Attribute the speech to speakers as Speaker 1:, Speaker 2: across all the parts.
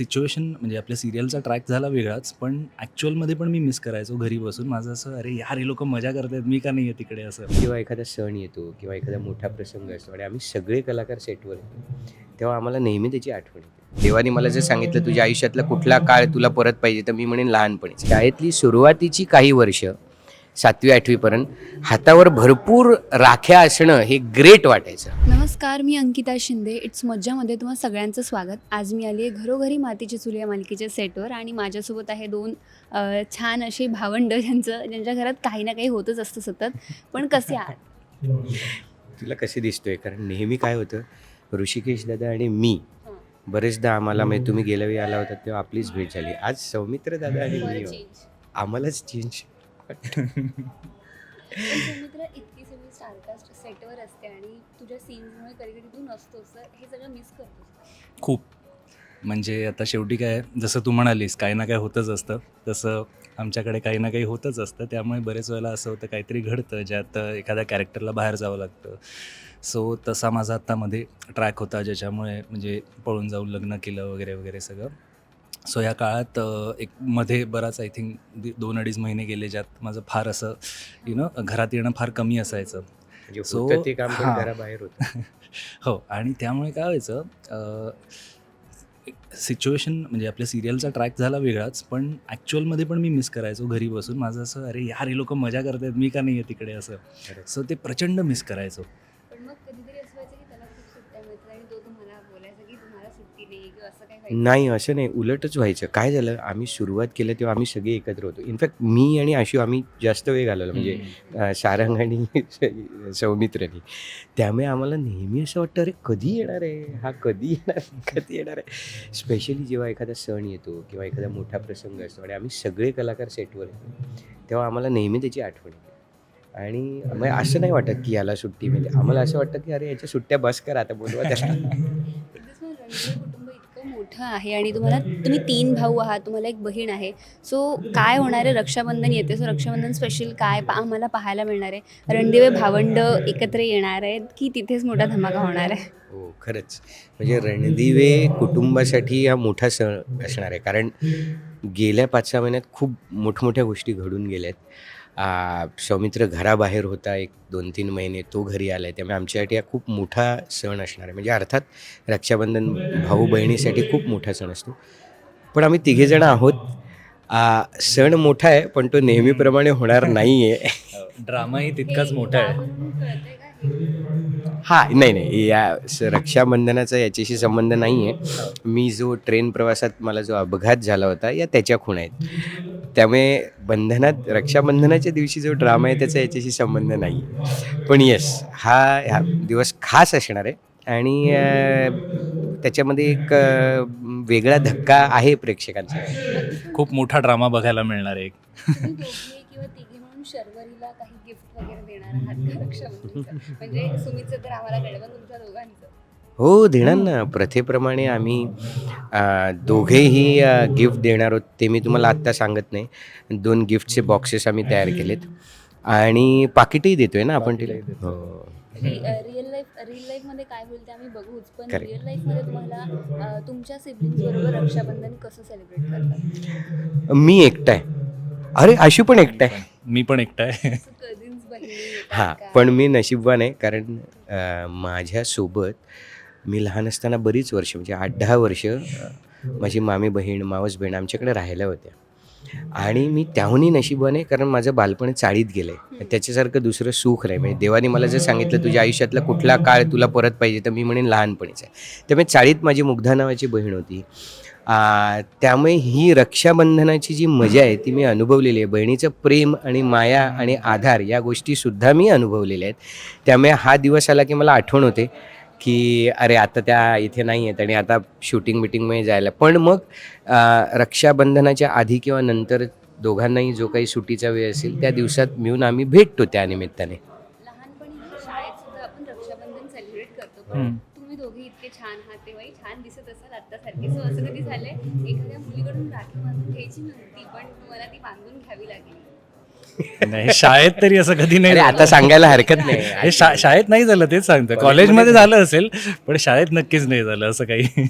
Speaker 1: Situation म्हणजे आपल्या सिरियलचा track झाला वेगळाच पण ॲक्च्युअलमध्ये पण मी मिस करायचो घरी बसून. माझं असं अरे यार हे लोक मजा करतायत मी का नाही आहे तिकडे? असं.
Speaker 2: किंवा एखादा सण येतो किंवा एखादा मोठा प्रसंग असतो आणि आम्ही सगळे कलाकार सेटवर येतो तेव्हा आम्हाला नेहमी त्याची आठवण येते. देवाने मला जर सांगितलं तुझ्या आयुष्यातला कुठला काळ तुला परत पाहिजे तर मी म्हणेन लहानपणी शाळेतली सुरुवातीची काही वर्ष सातवी आठवीपर्यंत हातावर भरपूर राख्या असणं हे ग्रेट वाटायचं.
Speaker 3: नमस्कार मी अंकिता शिंदे. इट्स मज्जामध्ये तुम्हा सगळ्यांचं स्वागत. आज मी आली आहे घरोघरी मातीची चुली या मालिकेच्या सेटवर आणि माझ्यासोबत आहे दोन अ, छान असे भावंड ज्यांचं ज्यांच्या घरात काही ना काही होतच असतं सतत. पण कसे आहात?
Speaker 2: तुला कसे दिसतोय? कारण नेहमी काय होतं ऋषिकेश दादा आणि मी. बरेचदा आम्हाला म्हणजे तुम्ही गेल्या वेळी आला होता तेव्हा आपलीच भेट झाली. आज सौमित्र दादा आणि मी आहोत. आम्हालाच चेंज
Speaker 3: सौमित्र इतकी सगळी स्टारकास्ट सेटवर असते आणि तुझ्या सीन्समुळे कधी कधी तू नसतोस तर हे सगळं मिस करतोस
Speaker 1: खूप. म्हणजे आता शेवटी काय जसं तू म्हणालीस काही ना काही होतच असतं. तसं आमच्याकडे काही ना काही होतच असतं. त्यामुळे बरेच वेळेला असं होतं काहीतरी घडतं ज्यात एखाद्या कॅरेक्टरला बाहेर जावं लागतं. सो तसा माझा आत्तामध्ये ट्रॅक होता ज्याच्यामुळे म्हणजे पळून जाऊन लग्न केलं वगैरे वगैरे सगळं. सो या काळात एक मध्ये बराच आय थिंक दोन अडीच महिने गेले ज्यात माझं फार असं यु नो घरात येणं फार कमी असायचं.
Speaker 2: म्हणजे पण
Speaker 1: हां.
Speaker 2: घराबाहेर होतं.
Speaker 1: हो आणि त्यामुळे काय व्हायचं सिच्युएशन म्हणजे आपल्या सिरियलचा ट्रॅक झाला वेगळाच पण ॲक्च्युअलमध्ये पण मी मिस करायचो घरी बसून. माझं असं अरे यार हे लोक मजा करतायत मी का नाही आहे तिकडे? असं. सो ते प्रचंड मिस करायचो.
Speaker 3: कधीतरी असं व्हायचं की त्याला खूप सुट्ट्या मिळतात आणि तो तुम्हाला बोलायचा की तुम्हाला सुट्टी नाही किंवा असं काही व्हायचं.
Speaker 2: नाही असं नाही. उलटच व्हायचं. काय झालं? आम्ही सुरुवात केलं तेव्हा आम्ही सगळे एकत्र होतो. इनफॅक्ट मी आणि आशू आम्ही जास्त वेळ घालवला. म्हणजे अं, सारंग आणि सौमित्रनी. त्यामुळे आम्हाला नेहमी असं वाटतं अरे कधी येणार आहे? हा कधी येणार आहे? कधी येणार आहे? स्पेशली जेव्हा एखादा सण येतो किंवा एखादा मोठा प्रसंग असतो आणि आम्ही सगळे कलाकार सेटवर येतो तेव्हा आम्हाला नेहमी त्याची आठवण येते. आणि मग असं नाही वाटत की याला सुट्टी मिळते. आम्हाला असं वाटतं की अरे याच्या सुट्ट्या बस करा आता बोलवा त्याला.
Speaker 3: कुटुंब इतकं मोठं आहे आणि तुम्हाला तुम्ही तीन भाऊ आहात तुम्हाला एक बहीण आहे सो काय होणार आहे रक्षाबंधन येते सो रक्षाबंधन स्पेशल काय पा आम्हाला पाहायला मिळणार आहे रणदिवे भावंड एकत्र येणार आहेत की तिथेच मोठा धमाका होणार आहे
Speaker 2: हो खरंच. म्हणजे रणदिवे कुटुंबासाठी हा मोठा सण असणार आहे. कारण गेल्या पाच सहा महिन्यात खूप मोठमोठ्या गोष्टी घडून गेल्या आहेत सौमित्र घराबाहेर होता एक दोन तीन महिने तो घरी आला आहे त्यामुळे आमच्यासाठी हा खूप मोठा सण असणार आहे. म्हणजे अर्थात रक्षाबंधन भाऊ बहिणीसाठी खूप मोठा सण असतो. पण आम्ही तिघेजणं आहोत. सण मोठा आहे पण तो नेहमीप्रमाणे होणार नाही आहे
Speaker 1: ड्रामाही तितकाच मोठा आहे.
Speaker 3: हे?
Speaker 2: नाही नाही. या स- रक्षाबंधनाचा याच्याशी संबंध नाही आहे मी जो ट्रेन प्रवासात मला जो अपघात झाला होता या त्याच्या खूण आहेत. त्यामुळे बंधनात रक्षाबंधनाच्या दिवशी जो ड्रामा आहे त्याचा याच्याशी संबंध नाही. पण येस हा हा दिवस खास असणार आहे. आणि त्याच्यामध्ये एक वेगळा धक्का आहे प्रेक्षकांचा.
Speaker 1: खूप मोठा ड्रामा बघायला मिळणार आहे एक.
Speaker 3: तुम्ही दोघे किंवा तिघे म्हणून शर्वरीला काही गिफ्ट वगैरे देणार आहात का रक्षाबंधनचं? म्हणजे सुमितचं तर आम्हाला कळलं तुमच्या दोघांचं.
Speaker 2: हो देणार ना. प्रथेप्रमाणे आम्ही अ, दोघेही गिफ्ट देणार आहोत. ते मी तुम्हाला आत्ता सांगत नाही. दोन गिफ्टचे बॉक्सेस आम्ही तयार केलेत. आणि पाकिटही देतोय ना आपण तिला. हो.
Speaker 3: रिअल लाईफ रिअल काय होईल ते आम्ही बघूच. पण
Speaker 2: Correct.
Speaker 3: रिअल लाईफमध्ये तुम्हाला अ, तुमच्या सिबलिंग्स बरोबर रक्षाबंधन कसं सेलिब्रेट करतात?
Speaker 2: मी एकटा आहे. अरे आशू पण एकटा आहे.
Speaker 1: मी पण एकटा आहे.
Speaker 3: कझिन्स बहिणी येतात
Speaker 2: हां
Speaker 3: का?
Speaker 2: पण मी नशीबवान आहे. कारण अ, माझ्यासोबत मी लहान असताना बरीच वर्ष म्हणजे आठ दहा वर्ष माझी मामी बहीण मावस बहीण आमच्याकडे राहिल्या होत्या. आणि मी त्याहूनही नशिबाने कारण माझं बालपण चाळीत गेलं आहे त्याच्यासारखं दुसरं सुख नाही. म्हणजे देवाने मला जर सांगितलं तुझ्या आयुष्यातला कुठला काळ तुला परत पाहिजे तर मी म्हणेन लहानपणीचा आहे. त्यामुळे चाळीत माझी मुग्धा नावाची बहीण होती. त्यामुळे ही रक्षाबंधनाची जी मजा आहे ती मी अनुभवलेली आहे. बहिणीचं प्रेम आणि माया आणि आधार या गोष्टीसुद्धा मी अनुभवलेल्या आहेत. त्यामुळे हा दिवस आला की मला आठवण होते. की अरे आता त्या इथे नाही आहेत आणि आता शूटिंग बिटिंगमध्ये जायला. पण मग रक्षाबंधनाच्या आधी किंवा नंतर दोघांनाही जो काही सुट्टीचा वेळ असेल त्या दिवसात मिळून आम्ही भेटतो त्या निमित्ताने.
Speaker 3: लहानपणी शाळेत सुद्धा आपण रक्षाबंधन सेलिब्रेट करतो. पण
Speaker 1: हम्म.
Speaker 3: तुम्ही दोघे इतके छान आहात तेव्हाही छान दिसत असाल आत्तासारखे. सो असं कधी झालंय? एखाद्या मुलीकडून राखी बांधून घ्यायची नव्हती पण तुम्हाला ती बांधून घ्यावी लागली.
Speaker 1: नाही शाळेत तरी असं कधी नाही
Speaker 2: अरे. आता सांगायला हरकत
Speaker 1: हे
Speaker 2: नाही
Speaker 1: शा- शाळेत नाही झालं तेच सांगतो
Speaker 2: कॉलेजमध्ये
Speaker 1: झालं असेल पण शाळेत नक्कीच नाही झालं असं काही.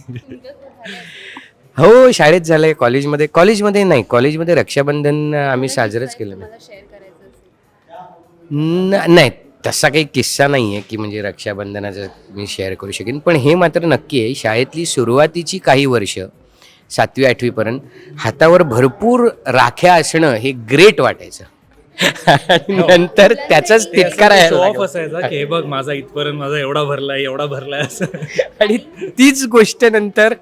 Speaker 2: हो शाळेत झालंय कॉलेजमध्ये कॉलेजमध्ये नाही कॉलेजमध्ये रक्षाबंधन आम्ही साजरंच केलं नाही.
Speaker 3: मला शेअर करायचं असेल
Speaker 2: न- नाही तसा काही किस्सा नाही आहे की म्हणजे रक्षाबंधनाचा मी शेअर करू शकेन. पण हे मात्र नक्की आहे शाळेतली सुरुवातीची काही वर्ष सातवी आठवीपर्यंत हातावर भरपूर राख्या असणं हे ग्रेट वाटायचं. नंतर त्याचाच तितका राहायला
Speaker 1: शो ऑफ. असायचा की हे बघ माझा इथपर्यंत माझा एवढा भरलाय एवढा भरलाय असं.
Speaker 2: आणि तीच गोष्ट नंतर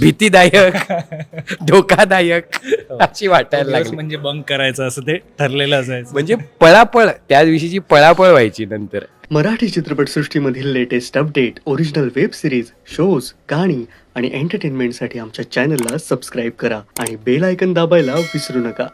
Speaker 2: भीतीदायक धोकादायक अशी वाटायला लागली.
Speaker 1: म्हणजे बंक करायचं असं ते ठरलेलं असायचं.
Speaker 2: म्हणजे पळापळ त्या दिवशीची पळापळ व्हायची नंतर.
Speaker 4: Marathi चित्रपटसृष्टीमधील latest update original web series shows गाणी आणि एंटरटेनमेंटसाठी आमच्या चॅनलला सबस्क्राईब करा आणि बेल आयकन दाबायला विसरू नका.